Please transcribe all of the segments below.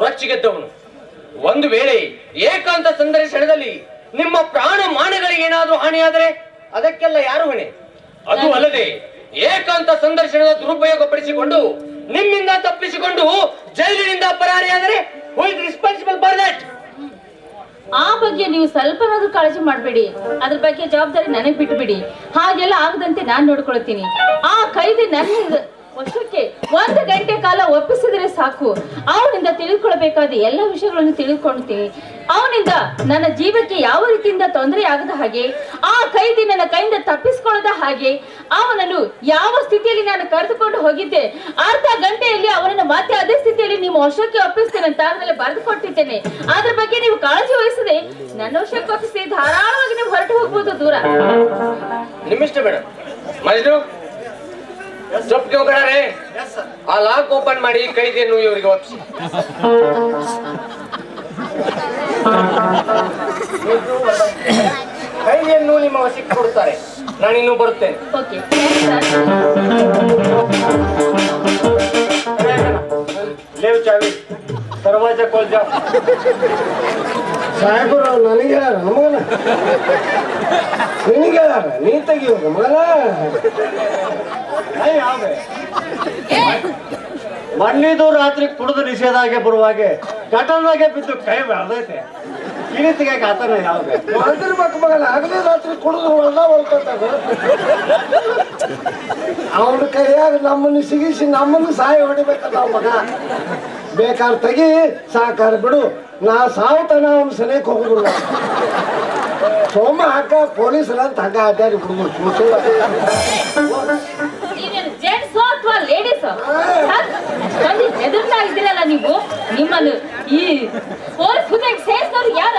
ರೊಚ್ಚಿಗೆದ್ದವನು. ಒಂದು ವೇಳೆ ಏಕಾಂತ ಸಂದರ್ಶನದಲ್ಲಿ ನಿಮ್ಮ ಪ್ರಾಣ ಮಾನಗಳಿಗೆ ಏನಾದ್ರೂ ಹಾನಿಯಾದರೆ ಅದಕ್ಕೆಲ್ಲ ಯಾರು ಹೊಣೆ? ಅದು ಅಲ್ಲದೆ ಏಕಾಂತ ಸಂದರ್ಶನದ ದುರುಪಯೋಗ ಪಡಿಸಿಕೊಂಡು ನಿಮ್ಮಿಂದ ತಪ್ಪಿಸಿಕೊಂಡು ಜೈಲಿನಿಂದ ಪರಾರಿಯಾದರೆ ರಿಸ್ಪಾನ್ಸಿಬಲ್ ಫಾರ್ ದಟ್ ಆ ಬಗ್ಗೆ ನೀವು ಸ್ವಲ್ಪನಾದ್ರೂ ಕಾಳಜಿ ಮಾಡಬೇಡಿ. ಅದ್ರ ಬಗ್ಗೆ ಜವಾಬ್ದಾರಿ ನನಗೆ ಬಿಟ್ಬಿಡಿ. ಹಾಗೆಲ್ಲ ಆಗದಂತೆ ನಾನು ನೋಡ್ಕೊಳ್ತೀನಿ. ಆ ಕೈದಿ ನನ್ನ ವರ್ಷಕ್ಕೆ ಒಂದು ಗಂಟೆ ಕಾಲ ಒಪ್ಪಿಸಿದ್ರೆ ಸಾಕು. ಅವನಿಂದ ತಿಳಿದುಕೊಳ್ಬೇಕಾದ ಎಲ್ಲ ವಿಷಯಗಳನ್ನು ತಿಳ್ಕೊಳ್ತೀನಿ ಅವನಿಂದ ನನ್ನ ಜೀವಕ್ಕೆ ಯಾವ ರೀತಿಯಿಂದ ತೊಂದರೆ ಆಗದ ಹಾಗೆ, ಆ ಕೈದಿ ನನ್ನ ಕೈಯಿಂದ ತಪ್ಪಿಸಿಕೊಳ್ಳದ ಹಾಗೆ, ಅವನನ್ನು ಯಾವ ಸ್ಥಿತಿಯಲ್ಲಿ ನಾನು ಕರೆದುಕೊಂಡು ಹೋಗಿದ್ದೆ, ಅರ್ಧ ಗಂಟೆಯಲ್ಲಿ ಅವನನ್ನು ಮತ್ತೆ ಅದೇ ಸ್ಥಿತಿಯಲ್ಲಿ ನಿಮ್ಮ ವಶಕ್ಕೆ ಒಪ್ಪಿಸ್ತೇನೆ ಅಂತ ಆದ್ಮೇಲೆ ಬರೆದು ಕೊಟ್ಟಿದ್ದೇನೆ ಅದ್ರ ಬಗ್ಗೆ ನೀವು ಕಾಳಜಿ ವಹಿಸದೆ ನನ್ನ ವಶಕ್ಕೆ ಒಪ್ಪಿಸಿ ಧಾರಾಳವಾಗಿ ನೀವು ಹೊರಟು ಹೋಗ್ಬೋದು ದೂರ. ನಿಮ್ಮಿಷ್ಟ ಮೇಡಮ್ ಚೊಪ್ಪಿಗೆ ಹೋಗಣಾರೆ ಆ ಲಾಕ್ ಓಪನ್ ಮಾಡಿ ಕೈದಿಯನ್ನು ಇವರಿಗೆ ಒಪ್ಸಿ. ಕೈದಿಯನ್ನು ನಿಮ್ಮ ವಶಕ್ಕೆ ಕೊಡ್ತಾರೆ. ನಾನಿನ್ನೂ ಬರುತ್ತೇನೆ. ಓಕೆ ಲೇವ್ ಚಾವಿ. ದರ್ವಾಜ ಕೋಲ್ ಜಾವ್ ಸಾಹೇಬರು ನನಗೆ ನಮಗನ ನಿನಗೆ ನೀ ತೆಗಿಯೋದು ಮಗನ? ಮಣ್ಣಿದು ರಾತ್ರಿ ಕುಡಿದು ನಿಷೇಧಾಗೆ ಬರುವಾಗೆ ಘಟನಾಗೆ ಬಿದ್ದು ಕೈ ಬೆಳೆದೈತೆ ಕಿಡಿ ತೆಗಿಯಕ್ಕೆ ಆತನ ಯಾವಾಗ ಮಾಡ್ತಿರ್ಬೇಕು ಮಗನ, ಆಗಲೇ ರಾತ್ರಿ ಕುಡಿದು ಕೈಯಾಗ ನಮ್ಮನ್ನು ಸಿಗಿಸಿ ನಮ್ಮನ್ನು ಸಾಯ ಹೊಡಿಬೇಕಲ್ಲ ಮಗ. ಬೇಕಾದ್ರೆ ತೆಗಿ, ಸಾಕಾರ ಬಿಡು. ನಾ ಸಾವುತನ ಅವನ ಸನೇಕ್ ಹೋಗುದಿಲ್ಲ. ಸೋಮ ಹಾಕ, ಪೊಲೀಸರ ಅಂತ ಹಂಗ ಅಡ್ಡಾಡಿ ಹುಡುಗರು ಲೇಡೀಸ್ ಹೆದರ್ತಾ ಇದ್ದೀರಲ್ಲ ನೀವು? ನಿಮ್ಮನ್ನು ಈ ಪೊಲೀಸ್ ಹುದ್ದೆಗೆ ಸೇರಿಸಿದವ್ರು ಯಾರ?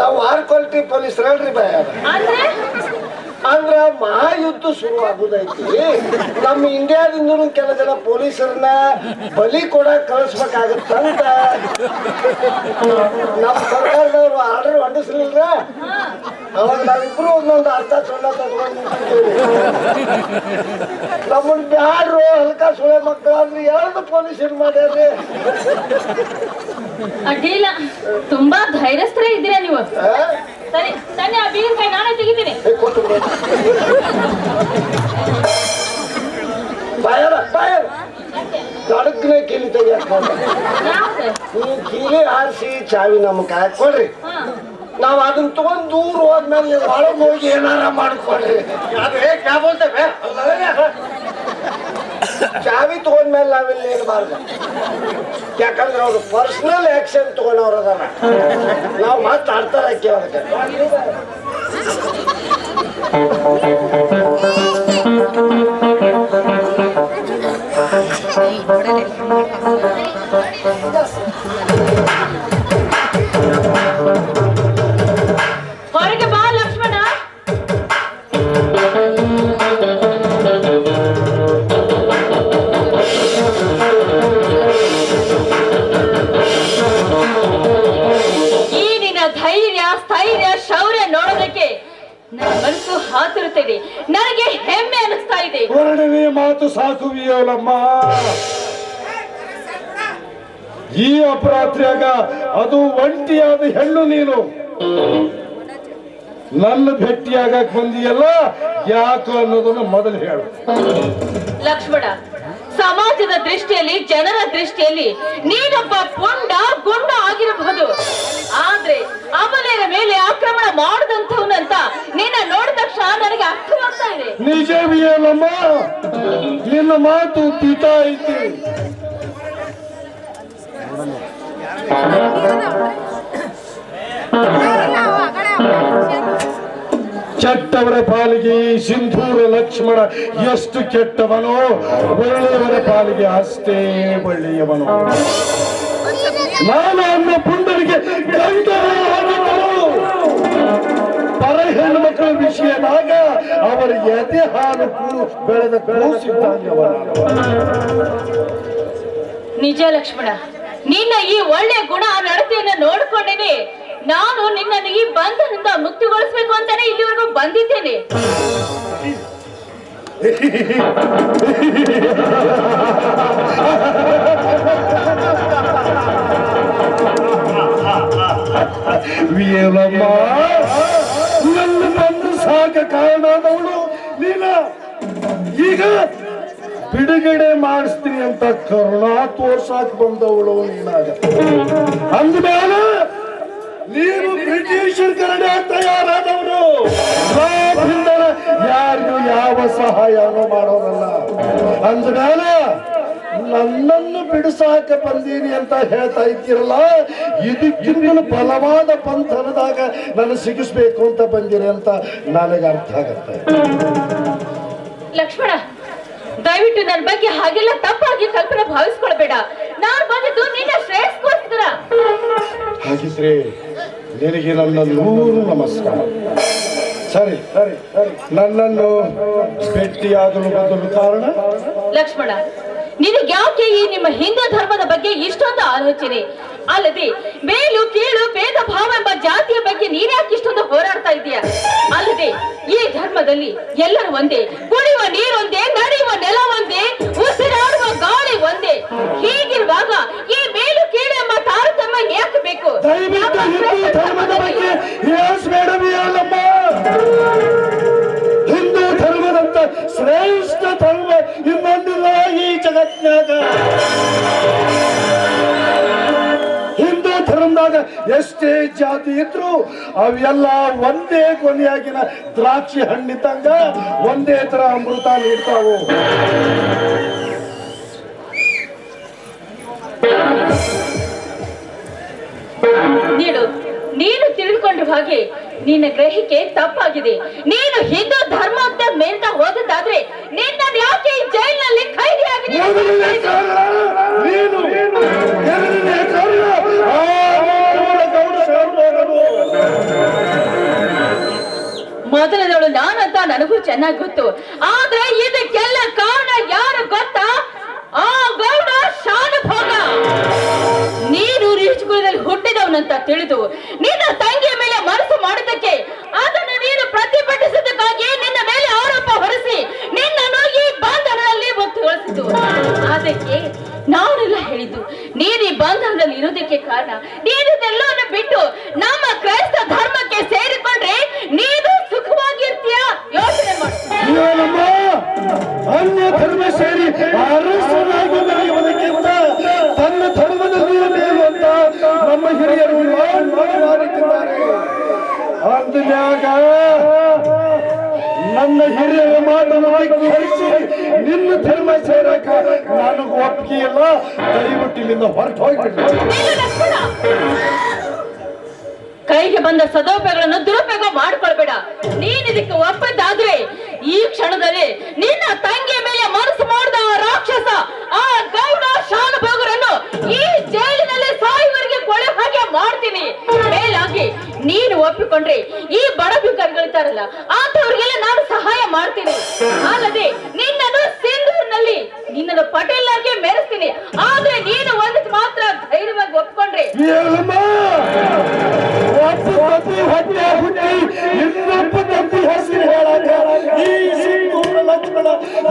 ನಾವು ಆರ್ ಕ್ವಾಲಿಟಿ ಪೊಲೀಸರು ಹೇಳ್ರಿ ಬಾಯ ಅಂದ್ರೆ? ಅಂದ್ರ ಮಹಾಯುದ್ಧ ಶುರು ಆಗುದೈತಿ ನಮ್ಮ ಇಂಡಿಯಾದಿಂದನೂ ಕೆಲ ಜನ ಪೊಲೀಸರನ್ನ ಬಲಿ ಕೂಡ ಕಳಿಸ್ಬೇಕಾಗತ್ತಂತ. ನಮ್ಮ ಸರ್ಕಾರದವ್ರು ಆರ್ಡರ್ ಹೊಂದಿಸ್ಲಿಲ್ರ. ಅವಾಗ ನಾವಿಬ್ರು ಒಂದೊಂದು ಅರ್ಥ ಸೊಳ್ಳ ತಗೊಂಡು. ನಮ್ಮನ್ ಬ್ಯಾಡ್ರು ಹಲ್ಕ ಸುಳೆ ಮಕ್ಕಳಾದ್ರೆ ಎರಡು ಪೊಲೀಸರು ಮಾಡ್ಯಾರ್ರಿ ಅಡ್ಡಿಲ್ಲ ತುಂಬಾ ಧೈರ್ಯಸ್ಥರೇ ಇದ್ದೀರಾ ನೀವು? ಸರಿ ಸರಿ ಆ ಬೀಗದ ಕೈ ನಾನೇ ತೆಗಿತೀನಿ. ಬಾಯರ ಬಾಯರ ತಡಕ್ನೆ ಕಿಲಿ ತೆಗಿಯಕ್? ನೀವು ಕೀಲಿ ಹಾರಿಸಿ ಚಾವಿ ನಮ್ಗೆ ಕಾಯಕ್ ಕೊಡ್ರಿ ಹಾ. ನಾವ್ ಅದನ್ನ ತಗೊಂಡ್ ದೂರ ಹೋದ್ಮೇಲೆ ಒಳಗ್ ಹೋಗಿ ಏನಾರ ಮಾಡ್ಕೊಳ್ಳಿ. ಅದೇ ಕ್ಯಾ ಬೋಲ್ತೇವೆ ಚಾವಿ ತಗೊಂಡ್ಮೇಲೆ ನಾವಿಲ್ಲಿ ಇರಬಾರ್ದು. ಯಾಕಂದ್ರೆ ಅವ್ರು ಪರ್ಸನಲ್ ಆಕ್ಷನ್ ತಗೊಂಡವ್ರದ ಅದಾರ. ನಾವು ಮತ್ತೆ ಆಡ್ತಾರ ಸಾಕುವಿಯೋಲಮ್ಮ ಈ ಅಪರಾತ್ರಿಯಾಗ ಅದು ಒಂಟಿಯಾದ ಹೆಣ್ಣು ನೀನು. ನನ್ನ ಭೇಟಿಯಾಗಕ್ ಬಂದಿಯಲ್ಲ, ಯಾಕೆ ಅನ್ನೋದನ್ನು ಮೊದಲು ಹೇಳು. ಲಕ್ಷ್ಮಣ, ಸಮಾಜದ ದೃಷ್ಟಿಯಲ್ಲಿ, ಜನರ ದೃಷ್ಟಿಯಲ್ಲಿ ನೀನೊಬ್ಬ ಪುಂಡ ಗುಂಡ ಆಗಿರಬಹುದು. ನಿಜವಿಯಲ್ಲಮ್ಮ? ನಿನ್ನ ಮಾತು ಪಿತ ಐತಿ. ಕೆಟ್ಟವರ ಪಾಲಿಗೆ ಸಿಂಧೂರ ಲಕ್ಷ್ಮಣ ಎಷ್ಟು ಕೆಟ್ಟವನೋ ಒಳ್ಳೆಯವರ ಪಾಲಿಗೆ ಅಷ್ಟೇ ಒಳ್ಳೆಯವನು. ನಾನು ಅನ್ನ ಪುಂಡರಿಗೆ ಗಂಡ ಅವರಿಗೆ ಎದೆ ಹಾಲು ಬೆಳೆದ ನಿಜ ಲಕ್ಷ್ಮಣ ನಿನ್ನ ಈ ಒಳ್ಳೆ ಗುಣ ನಡತೆಯನ್ನ ನೋಡ್ಕೊಂಡಿನಿ. ನಾನು ನಿನ್ನ ಈ ಬಂಧನದಿಂದ ಮುಕ್ತಿಗೊಳಿಸ್ಬೇಕು ಅಂತಾನೆ ಇಲ್ಲಿವರೆಗೂ ಬಂದಿದ್ದೇನೆ. ವಿಯಲಮ್ಮ. ಬಂದು ಸಾಕ ಕಾರಣದವಳು ನೀನ. ಈಗ ಬಿಡುಗಡೆ ಮಾಡಿಸ್ತೀನಿ ಅಂತ ಕರುಣಾ ತೋರ್ಸಾಕ್ ಬಂದವಳು ನೀನಾಗ. ಅಂದ್ಮೇಲೆ ನೀನು ಬ್ರಿಟಿಷರ್ ಕರಡೆ ತಯಾರಾದವನು ಯಾರಿಗೂ ಯಾವ ಸಹಾಯನೂ ಮಾಡೋದಲ್ಲ ಅಂದ್ಮೇಲೆ ನನ್ನನ್ನು ಬಿಡಿಸಾಕ ಬಂದೀನಿ ಅಂತ ಹೇಳ್ತಾ ಇದ್ದೀರಲ್ಲ ಇದಕ್ಕಿಂತಲೂ ಬಲವಾದ ಪಂಥನದಾಗ ನನ್ನ ಸಿಗಿಸ್ಬೇಕು ಅಂತ ಬಂದಿರಿ ಅಂತ ನನಗೆ ಅರ್ಥ ಆಗತ್ತೆ. ಲಕ್ಷ್ಮಣ ದಯವಿಟ್ಟು ನನ್ನ ಬಗ್ಗೆ ಹಾಗೆಲ್ಲ ತಪ್ಪಾಗಿ ಕಲ್ಪನೆ ಭಾವಿಸ್ಕೊಳ್ಬೇಡ. ನಾನು ಬಂದಿದ್ದು ನಿನ್ನ ಶ್ರೇಯಸ್ಕೋಸ್ಕರ ಹಾಗಿದ್ರೆ ನಿನಗೆ ನನ್ನ ನೂರು ನಮಸ್ಕಾರ. ಸರಿ ಸರಿ ಸರಿ. ನನ್ನನ್ನು ಭೇಟಿಯಾಗಲು ಬದಲು ಕಾರಣ? ಲಕ್ಷ್ಮಣ ನಿನಗೆ ಯಾಕೆ ಈ ನಿಮ್ಮ ಹಿಂದೂ ಧರ್ಮದ ಬಗ್ಗೆ ಇಷ್ಟೊಂದು ಆಲೋಚನೆ? ಅಲ್ಲದೆ ಮೇಲು ಕೀಳು ಭೇದ ಭಾವ ಎಂಬ ಜಾತಿಯ ಬಗ್ಗೆ ನೀನ್ಯಾಕೆ ಇಷ್ಟೊಂದು ಹೋರಾಡ್ತಾ ಇದೀಯ? ಅಲ್ಲದೆ ಈ ಧರ್ಮದಲ್ಲಿ ಎಲ್ಲರೂ ಒಂದೇ ಕುಡಿಯುವ ನೀರೊಂದೇ ನಡೆಯುವ ನೆಲ ಒಂದೇ ಉಸಿರಾಡುವ ಗಾಳಿ ಒಂದೇ. ಹೀಗಿರುವಾಗ ಈ ಮೇಲು ಕೀಳು ಎಂಬ ತಾರತಮ್ಯ ಯಾಕೆ ಬೇಕು? ಹಿಂದೂ ಧರ್ಮದಂತ ಶ್ರೇಷ್ಠ ಜಗತ್ನಾಗ ಹಿಂದೂ ಧರ್ಮದಾಗ ಎಷ್ಟೇ ಜಾತಿ ಇದ್ರು ಅವೆಲ್ಲ ಒಂದೇ ಕೊನೆಯಾಗಿನ ದ್ರಾಕ್ಷಿ ಹಣ್ಣಿದ್ದಂಗ ಒಂದೇ ತರ ಅಮೃತ ನೀಡ್ತಾವು. ನೀನು ನೀನು ತಿಳಿದುಕೊಂಡ್ರ ಹಾಗೆ ನಿನ್ನ ಗ್ರಹಿಕೆ ತಪ್ಪಾಗಿದೆ. ನೀನು ಹಿಂದೂ ಧರ್ಮ ಅಂತ ಮೇಲ್ತಾ ನಿನ್ನ ಯಾಕೆ ಈ ಜೈಲಿನಲ್ಲಿ ಖೈದಿಯಾಗಿದೆ ಮೊದಲನೇ ಕಾರಣ ನೀನು ಎರಡನೇ ಕಾರಣ ಆ ಮೂಲ ಗೌಡ ಶರಣರು. ಮೊದಲದವಳು ನಾನಂತ ನನಗೂ ಚೆನ್ನಾಗಿ ಗೊತ್ತು. ಆದ್ರೆ ಇದಕ್ಕೆಲ್ಲ ಕಾರಣ ಯಾರು ಗೊತ್ತಾ? ಆ ಗೌಡ ಶಾನುಭೋಗ. ನೀನು ರಿಚುಕುಲದಲ್ಲಿ ಹುಟ್ಟಿದವನಂತ ತಿಳಿದು ನಿನ್ನ ತಂಗಿಯ ಮೇಲೆ ಮನಸ್ಸು ಮಾಡಿದ್ದಕ್ಕೆ ಅದನ್ನು ನೀನು ಪ್ರತಿಭಟಿಸಿದ್ದಕ್ಕಾಗಿ ನಿನ್ನ ಮೇಲೆ ಆರೋಪ ಹೊರಿಸಿ ನಿನ್ನನ್ನು ಈ ಬಂಧನದಲ್ಲಿ ಮುಕ್ತಗೊಳಿಸಿತು ಅದಕ್ಕೆ ನಾನೆಲ್ಲ ಹೇಳಿದ್ದು, ನೀನು ಈ ಬಂಧನದಲ್ಲಿ ಇರೋದಕ್ಕೆ ಕಾರಣ, ನೀನು ಬಿಟ್ಟು ನಮ್ಮ ಕ್ರೈಸ್ತ ಧರ್ಮಕ್ಕೆ ಸೇರಿಕೊಂಡ್ರೆ ನೀನು ಸುಖವಾಗಿರ್ತೀಯ? ಯೋಚನೆ ಅನ್ಯ ಧರ್ಮ ಸೇರಿ ತನ್ನ ಧರ್ಮದಲ್ಲಿ ಅಂತ ನಮ್ಮ ಹಿರಿಯರು ಮಾಡುತ್ತಿದ್ದಾರೆ ಅಂದ್ಮ್ಯಾಗ ನನ್ನ ಹಿರಿಯರ ಮಾತನ್ನು ಕಳಿಸಿ ನಿನ್ನ ಧರ್ಮ ಸೇರಕ ನನಗೆ ಒಪ್ಪಿಗೆ ಇಲ್ಲ. ದಯವಿಟ್ಟು ಇಲ್ಲಿಂದ ಹೊರಟು ಹೋಗ್ಬಿಟ್ಟು. ಕೈಗೆ ಬಂದ ಸದೋಪಗಳನ್ನು ದುರುಪಯೋಗ ಮಾಡ್ಕೊಳ್ಬೇಡ. ನೀನ್ ಇದಕ್ಕೆ ಒಪ್ಪದ್ದಾದ್ರೆ ಈ ಕ್ಷಣದಲ್ಲಿ ನಿನ್ನ ತಂಗಿಯ ಮೇಲೆ ಮನಸ್ಸು ಮಾಡಿದ ಆ ರಾಕ್ಷಸ, ಆ ಗೌಡ ಶಾನುಭೋಗರನ್ನು ಈ ಜೈಲಿನಲ್ಲಿ ಸಾಯುವರಿಗೆ ಕೊಳೆ ಹಾಗೆ ಮಾಡ್ತೀನಿ. ಮೇಲಾಗಿ ನೀನು ಒಪ್ಪಿಕೊಂಡ್ರೆ ಈ ಬಡ ಭಿಕಾರಿಗಳಿದ್ದಾರಲ್ಲ ಮಾಡ್ತೀನಿ ಅಲ್ಲದೆ ನಿನ್ನನ್ನು ಸಿಂಧೂರ್ನಲ್ಲಿ, ನಿನ್ನನ್ನು ಪಟೇಲ್ ಆಗಿ ಮೆರೆಸ್ತೀನಿ. ಆದ್ರೆ ನೀನು ಒಂದಕ್ಕೆ ಮಾತ್ರ ಧೈರ್ಯವಾಗಿ ಒಪ್ಕೊಂಡ್ರೆ.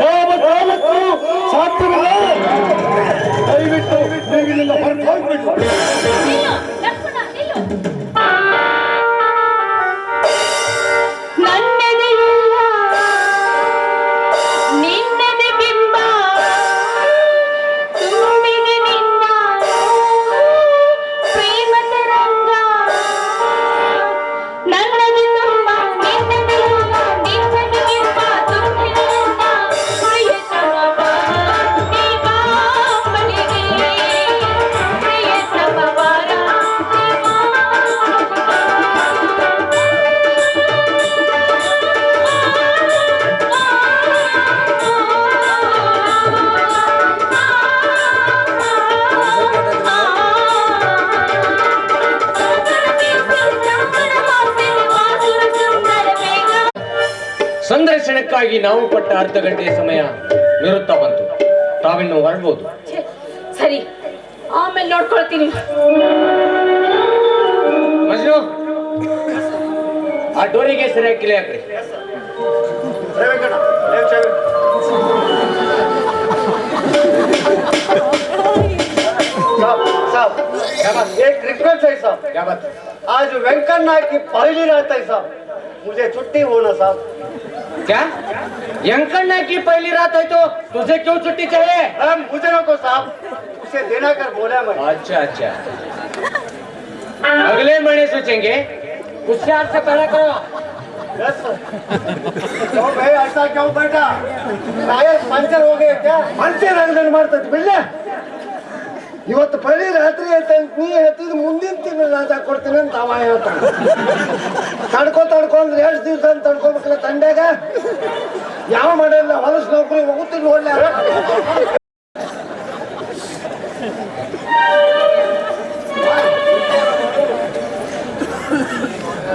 ಯಾವ ಸಾಧ್ಯವಿಲ್ಲ. ದಯವಿಟ್ಟು ಹೋಗ್ಬಿಟ್ಟು ನಾವು ಪಟ್ಟ ಅರ್ಧ ಗಂಟೆಯ ಸಮಯ ನಿರುತ್ತಾ ಬಂತು ತಾವಿನ್ನು ಹೊರಡ್ಬೋದು ಛೆ, ಸರಿ ಆಮೇಲೆ ನೋಡ್ಕೊಳ್ತೀನಿ ಮಜ್ನು ಆ ಡೋರಿಗೆ ಸರಿಯಾಗಿ ಕಿಲೆ ಹಾಕ್ರಿ साहब एक रिक्वेस्ट है साहब आज वेंकन्ना की पहली रात है साहब मुझे छुट्टी होना साहब क्या यंकर यंकन की पहली रात है तो तुझे क्यों छुट्टी चाहिए? हम मुझे ना को साहब. उसे देना कर बोला मैं अच्छा अच्छा. अगले महीने सोचेंगे। उससे आपसे पहला करो। तो भाई ऐसा क्यों बैठा? टायर पंचर हो गए क्या? पंचर रंगन मारतात बिल्ला ಇವತ್ತು ಪಳಿ ರಾತ್ರಿ ಹೇಳ್ತಾನೆ, ನೀ ಹೇಳ್ತಿದ್ ಮುಂದಿನ ತಿಂಗಳು ರಾಜ ಕೊಡ್ತೀನಿ ಅಂತ ಅವ ಹೇಳ್ತಾನೆ. ತಡ್ಕೊ ತಡ್ಕೊಂಡ್ರೆ ಎಷ್ಟು ದಿವಸ ಅಂತ ತಡ್ಕೊಬೇಕಲ್ಲ ತಂಡ್ಯಾಗ? ಯಾವ ಮಾಡಿಲ್ಲ ಹೊಲಸ್ ನೌಕರಿ ಹೋಗುತ್ತೀನಿ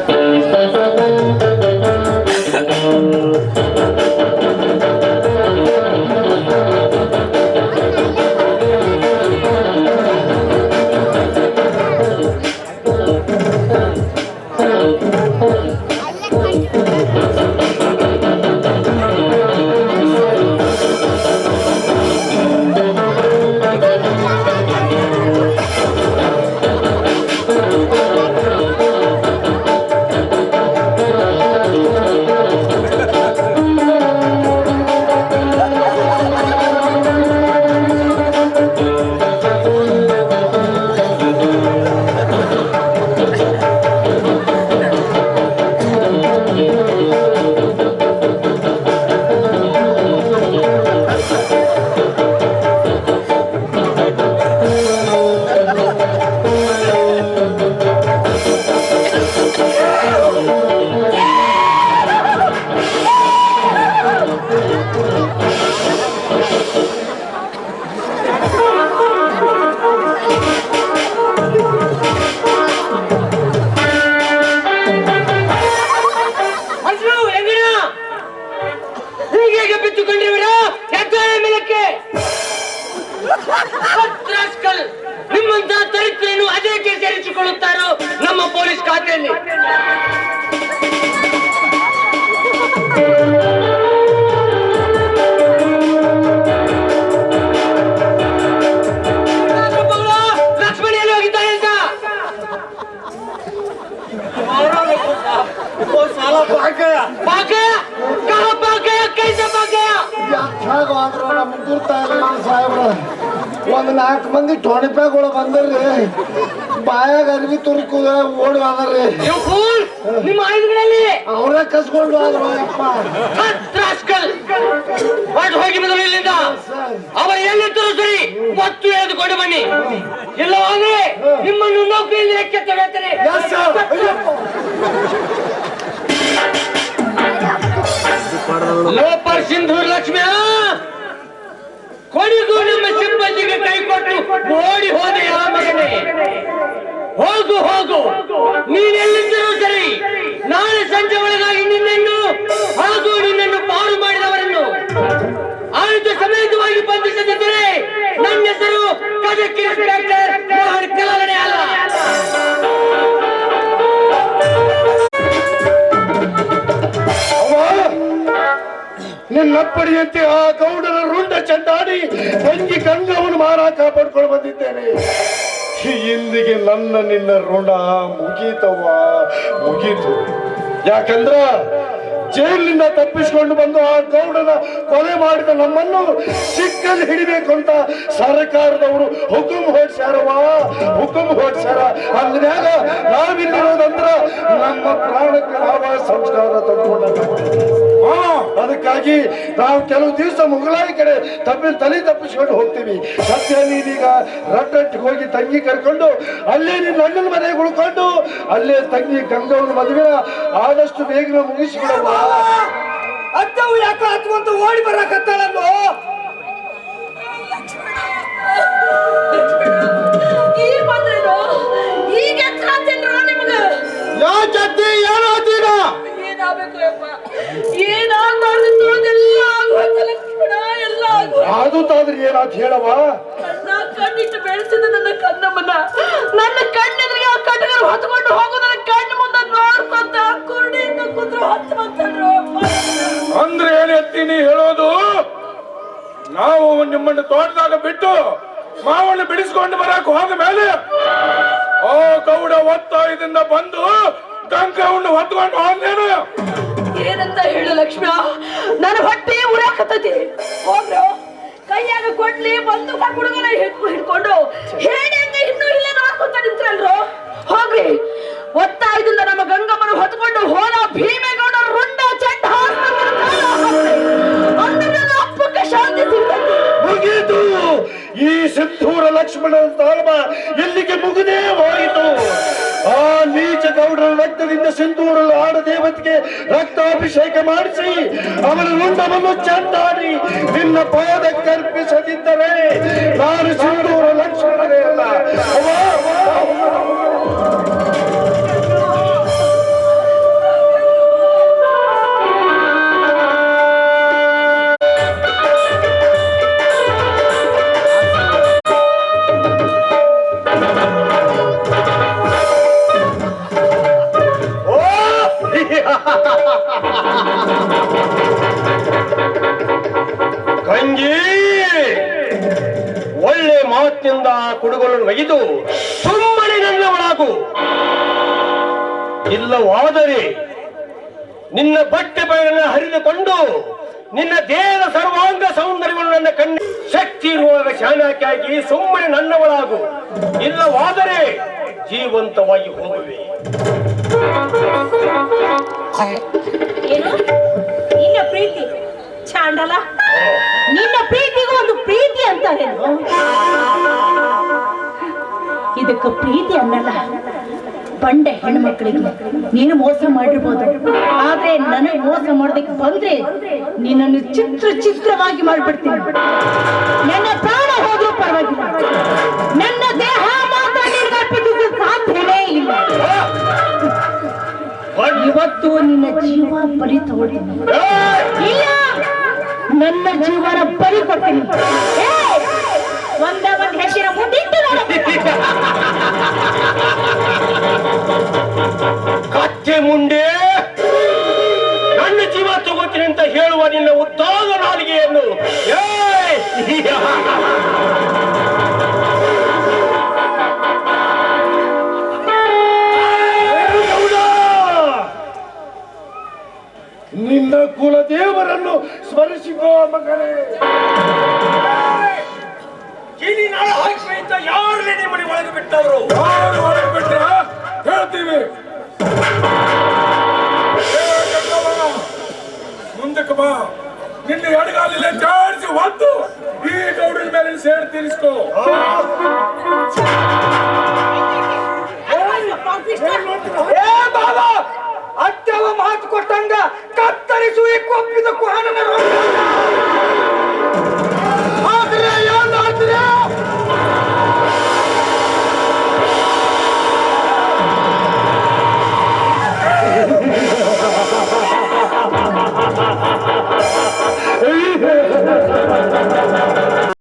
Thank ಹಸಿರು ರಾಸ್ಕಲ್ ನಿಮ್ಮಂತ ದರಿದ್ರೇನು ಅದಕ್ಕೆ ಸೇರಿಸಿಕೊಳ್ಳುತ್ತಾರೋ ನಮ್ಮ ಪೊಲೀಸ್ ಖಾತೆಯಲ್ಲಿ ಸಾಹೇಬ್ರ ಒಂದ್ ನಾಲ್ಕು ಮಂದಿ ಟೊಣಿಪ್ಯಾಗಳು ಬಂದ್ರಿ. ಬಾಯಾಗ ಅರ್ವಿ ತುರ್ಕುದ ಓಡಿ ಬಂದ್ರಿ ನಿಮ್ಮ ಆಯುಧಗಳಲ್ಲಿ ಅವರ ಕಸ್ಕೊಂಡು ಹೊರಟು ಹೋಗಿ ಇಲ್ಲಿಂದ. ಅವರು ಎಲ್ಲಿದ್ದರೂ ಸರಿ ಒತ್ತು ಎಳೆದುಕೊಂಡು ಬನ್ನಿ. ಇಲ್ಲವಾದ್ರೆ ನಿಮ್ಮನ್ನು ನೌಕರಿಯಿಂದ ಲೆಕ್ಕ ತೆಗೆಯುತ್ತೇನೆ ಲೋಪರ್ ಸಿಂಧೂರ್ ಲಕ್ಷ್ಮಿಯ ಕೊನೆಗೂ ನಮ್ಮ ಸಿಬ್ಬಂದಿಗೆ ಕೈ ಕೊಟ್ಟು ಓಡಿ ಹೋದ ಆ ಮಗನೇ ಹೋಗು ಹೋಗು. ನೀನೆಲ್ಲಿದ್ದರೂ ಸರಿ, ನಾಳೆ ಸಂಜೆ ಒಳಗಾಗಿ ನಿನ್ನನ್ನು, ಹಾಗೂ ನಿನ್ನನ್ನು ಪಾರು ಮಾಡಿದವರನ್ನು. ಆಯುಧ ಸಮೇತವಾಗಿ ಬಂಧಿಸದಿದ್ದರೆ ನನ್ನ ಹೆಸರು ಕದಕ್ಕೆ ಇನ್ಸ್ಪೆಕ್ಟರ್ ಮೋಹನ್ ಕಲಾಲನೆ ಅಲ್ಲ. ನಿನ್ನಪ್ಪಡಿಯಂತೆ ಆ ಗೌಡರ ರುಂಡ ಚಂಡಾಡಿ ತಂಗಿ ಗಂಗವನ್ನು ಮಾರ ಕಾಪಾಡ್ಕೊಂಡು ಬಂದಿದ್ದೇನೆ. ಇಂದಿಗೆ ನನ್ನ ನಿನ್ನ ಋಣ ಮುಗೀತವ್ವ ಮುಗೀತು. ಯಾಕಂದ್ರ ಜೈಲಿನಿಂದ ತಪ್ಪಿಸಿಕೊಂಡು ಬಂದು ಆ ಗೌಡನ ಕೊಲೆ ಮಾಡಿದ ನಮ್ಮನ್ನು ಸಿಕ್ಕಲ್ಲಿ ಹಿಡಿಬೇಕು ಅಂತ ಸರ್ಕಾರದವರು ಹುಕುಮ್ ಹೊಡ್ಸ್ಯಾರವ್ವ ಹುಕುಂ ಹೊಡ್ಸ್ಯಾರ. ಅಂದ್ಮೇಲೆ ನಾವಿಲ್ಲಿರೋದಂದ್ರ ನಮ್ಮ ಪ್ರಾಣಕ್ಕೆ ನಾವ ಸಂಸ್ಕಾರ ಹಾ, ಅದಕ್ಕಾಗಿ ನಾವು ಕೆಲವು ದಿವಸ ಮುಗಲಾಯಿ ಕಡೆ ತಪ್ಪಿ ತಲೆ ತಪ್ಪಿಸ್ಕೊಂಡು ಹೋಗ್ತೀವಿ. ಸತ್ಯ ನೀನೀಗ ರಟ್ಟಟ್ಟಿಗೆ ಹೋಗಿ ತಂಗಿ ಕರ್ಕೊಂಡು, ಅಲ್ಲೇ ನಿನ್ನ ಅಣ್ಣನ ಮನೆಗೆ ಉಳ್ಕೊಂಡು, ಅಲ್ಲೇ ತಂಗಿ ಗಂಗವನ ಮದುವೆ ಆದಷ್ಟು ಬೇಗನೆ ಮುಗಿಸ್ಬಿಡವ್ವ ಅತ್ತವು ಯಾಕೆ ಅಂತ ಓಡಿ ಬರಕತ್ತಾಳಲ್ಲೋ ಏನಾದ್ ಹೇಳವ ಕಣ್ಣ ಕಣ್ಣಿಟ್ಟು ಬೆಳೆಸಿದ ನನ್ನ ಕಣ್ಣಮ್ಮನ ನನ್ನ ಕಣ್ಣೆದುರಿಗೆ ಆ ಕಟ್ಟಗರು ಹೊತ್ಕೊಂಡು ಹೋಗು ನನ್ನ ಕಣ್ಣು ಮುಂದೆ ನೋಡ್ಕೊಂತ ಕುರುಡಿಯಿಂದ ಕುದ್ರು ಹತ್ತು ಬಂತಲ್ರು ಅಂದ್ರೆ ಏನ್ ಎತ್ತೀನಿ ಹೇಳೋದು? ನಾವು ನಿಮ್ಮನ್ನು ತೋಟದಾಗ ಬಿಟ್ಟು ಮಾವನ್ನು ಬಿಡಿಸ್ಕೊಂಡು ಬರಕ್ ಹೋದ ಮೇಲೆ ಕೌಡ ಗೌಡ ಇದನ್ನ ಬಂದು ಗಂಗವನ್ನು ಹೊತ್ಕೊಂಡು ಹೋದ್ನೇನು? ಏನಂತ ಹೇಳು ಲಕ್ಷ್ಮ ನನ್ನ ಹೊಟ್ಟೆ ಉರಾಕತ್ತೈತಿ. ಹೋಗ್ರು. ಕೈಯಾಗ ಕೊಡ್ಲಿ ಬಂದು ಹುಡುಗನ ಹಿಡ್ಕೊಂಡು. ಹೇಳಂಗ ಇನ್ನೂ ಇಲ್ಲ ಹಾಕೋತ ನಿಂತ್ರಲ್ರು? ಹೋಗ್ರಿ ಒತ್ತಾಯದಿಂದ ನಮ್ಮ ಗಂಗಮ್ಮನ ಹೊತ್ಕೊಂಡು ಹೋದ ಭೀಮೇಗೌಡ ರುಂಡ ಚಂಡ ಅಪ್ಪಕ್ಕೆ ಶಾಂತಿ ಮುಗೀತು ಈ ಸಿಂಧೂರ ಲಕ್ಷ್ಮಣ ತಾಳ್ಮ ಎಲ್ಲಿಗೆ ಮುಗಿದೇ ಹೋಯಿತು? ಆ ನೀಚ ಗೌಡರ ಸಿಂಧೂರ ಆಡ ದೇವತೆಗೆ ರಕ್ತಾಭಿಷೇಕ ಮಾಡಿಸಿ ಅವನ ರುಂಡವನ್ನು ಚಂದಾಡಿ ನಿನ್ನ ಪಾದ ಅರ್ಪಿಸದಿದ್ದರೆ ನಾನು ಸಿಂಧೂರ ಲಕ್ಷಣವೇ ಅಲ್ಲ. ಕುಡುಗೋಲನ್ನು ಒಯ್ದು ಸುಮ್ಮನೆ ನನ್ನ ಇಲ್ಲವಾದರೆ ನಿನ್ನ ಬಟ್ಟೆ ಬಯಲನ್ನು ಹರಿದುಕೊಂಡು ನಿನ್ನ ದೇಹದ ಸರ್ವಾಂಗ ಸೌಂದರ್ಯವನ್ನು ನನ್ನ ಕಣ್ಣು ಶಕ್ತಿ ಇರುವಾಗ ಶಾನಕ್ಕಾಗಿ ಸುಮ್ಮನೆ ನನ್ನವಳಾಗು. ಇಲ್ಲವಾದರೆ ಜೀವಂತವಾಗಿ ಹೋಗುವೆ. ನಿನ್ನ ಪ್ರೀತಿ? ಚಾಂಡಲ? ನಿನ್ನ ಪ್ರೀತಿಗೂ ಒಂದು ಪ್ರೀತಿ ಅಂತ ಹೇಳು. ಇದಕ್ಕೆ ಪ್ರೀತಿ ಅನ್ನಲ್ಲ. ಬಂಡೆ ಹೆಣ್ಮಕ್ಳಿಗೆ. ನೀನು ಮೋಸ ಮಾಡಿರ್ಬೋದು. ಆದ್ರೆ ನನಗೆ ಮೋಸ ಮಾಡೋದಕ್ಕೆ ಬಂದ್ರೆ ನಿನ್ನನ್ನು ಚಿತ್ರ ಚಿತ್ರವಾಗಿ ಮಾಡ್ಬಿಡ್ತೀನಿ. ನನ್ನ ಪ್ರಾಣ ಹೋದ್ರೂ ಪರವಾಗಿಲ್ಲ. ನನ್ನ ದೇಹ ಸಾಧ್ಯವೇ ಇಲ್ಲ. ಇವತ್ತು ನಿನ್ನ ಜೀವ ಬಲಿ ತಗೊಳ್ತೀನಿ. ನನ್ನ ಜೀವನ ಬಲಿ ಕೊಡ್ತೀನಿ. ಒಂದ ಒಂದ್ ಹೆಸರ ಮುಂದಿಟ್ಟು orang-orang. ప్రభుత్వమా నిన్ను అడగాలి చార్జ్ వద్దు. ఈ గౌడల బ్యాలెన్స్ ఏడు తీసుకో. ಅತ್ಯವ ಮಾತು ಕೊಟ್ಟಂಗ ಕತ್ತರಿಸು ಕೊಪ್ಪಿದ ಕುಹಣನ ಆದ್ರೆ ಏನಾದ್ರೆ